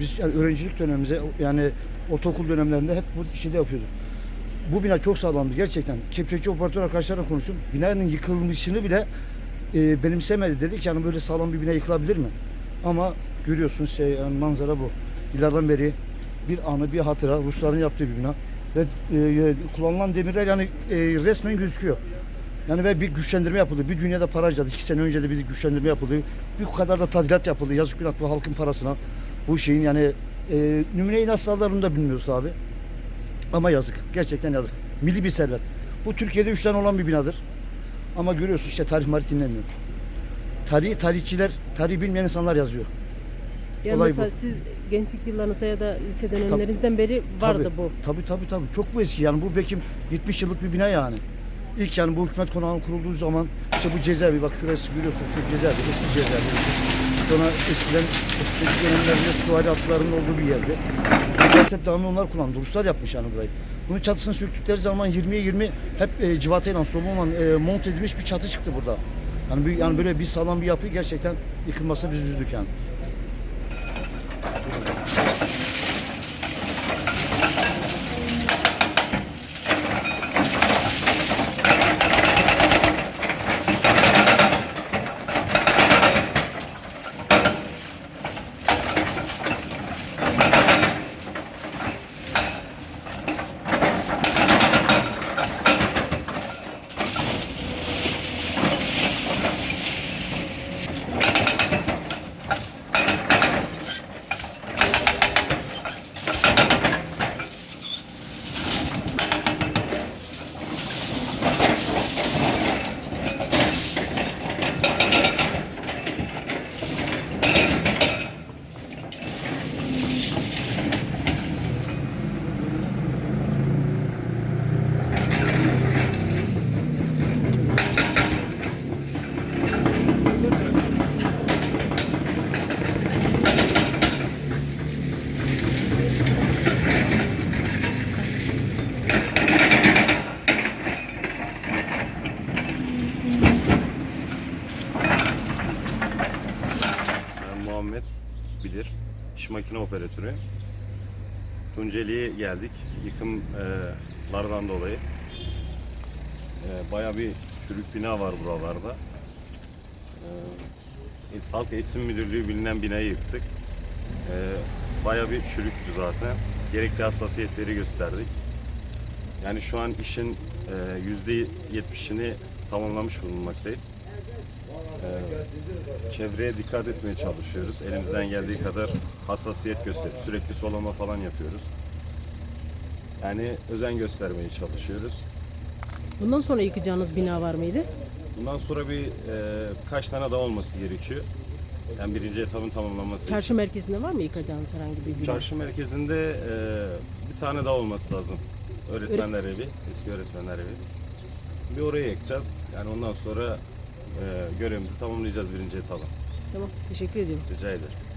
Biz yani öğrencilik dönemimize yani ortaokul dönemlerinde hep bu şeyde yapıyorduk. Bu bina çok sağlamdı gerçekten. Kepçekçi operatör arkadaşlarla konuştum. Binanın yıkılmışını bile e, benimsemedi. Dedik yani böyle sağlam bir bina yıkılabilir mi? Ama görüyorsunuz şey yani manzara bu. Yıllardan beri bir anı bir hatıra Rusların yaptığı bir bina. Ve e, kullanılan demirler yani e, resmen gözüküyor. Yani ve bir güçlendirme yapıldı. Bir dünyada para harcadı. İki sene önce de bir güçlendirme yapıldı. Bir kadar da tadilat yapıldı. Yazık günah bu halkın parasına. Bu şeyin yani e, nümune-i nasıl alırlar onu da bilmiyoruz abi. Ama yazık. Gerçekten yazık. Milli bir servet. Bu Türkiye'de üç tane olan bir binadır. Ama görüyorsun işte tarih marih dinlemiyor. Tarihi, tarihçiler, tarih bilmeyen insanlar yazıyor. Yani Olay mesela bu. siz gençlik yıllarınızda ya da lise dönemlerinizden beri vardı Tabii, bu. Tabii tabii tabii. Çok bu eski. Yani bu belki 70 yıllık bir bina yani. İlk yani bu hükümet konağının kurulduğu zaman işte bu cezaevi bak şurası görüyorsun şu cezaevi eski cezaevi. Sonra eskiden eski dönemlerde tuvalet hatlarının olduğu bir yerde. Hep devamlı onlar kullandı. Ruslar yapmış yani burayı. Bunun çatısını söktükleri zaman 20'ye 20 hep e, civatayla solunman e, mont edilmiş bir çatı çıktı burada. Yani, bir, yani böyle bir sağlam bir yapı gerçekten yıkılmasına biz üzüldük yani. Muhammed Bilir, iş makine operatörü. Tunceli'ye geldik yıkımlardan dolayı. Ee, Bayağı bir çürük bina var buralarda. Ee, Halk Eğitim Müdürlüğü bilinen binayı yıktık. Bayağı bir çürüktü zaten. Gerekli hassasiyetleri gösterdik. Yani şu an işin e, yüzde 70'ini tamamlamış bulunmaktayız. Ee, çevreye dikkat etmeye çalışıyoruz. Elimizden geldiği kadar hassasiyet gösteriyoruz. Sürekli solama falan yapıyoruz. Yani özen göstermeye çalışıyoruz. Bundan sonra yıkacağınız bina var mıydı? Bundan sonra bir e, kaç tane daha olması gerekiyor. Yani birinci etabın tamamlanması için. Çarşı merkezinde var mı yıkacağınız herhangi bir bina? Çarşı merkezinde e, bir tane daha olması lazım. Öğretmenler evi, eski öğretmenler evi. Bir oraya ekeceğiz. Yani ondan sonra görevimizi tamamlayacağız birinci etabı. Tamam, teşekkür ediyorum. Rica ederim.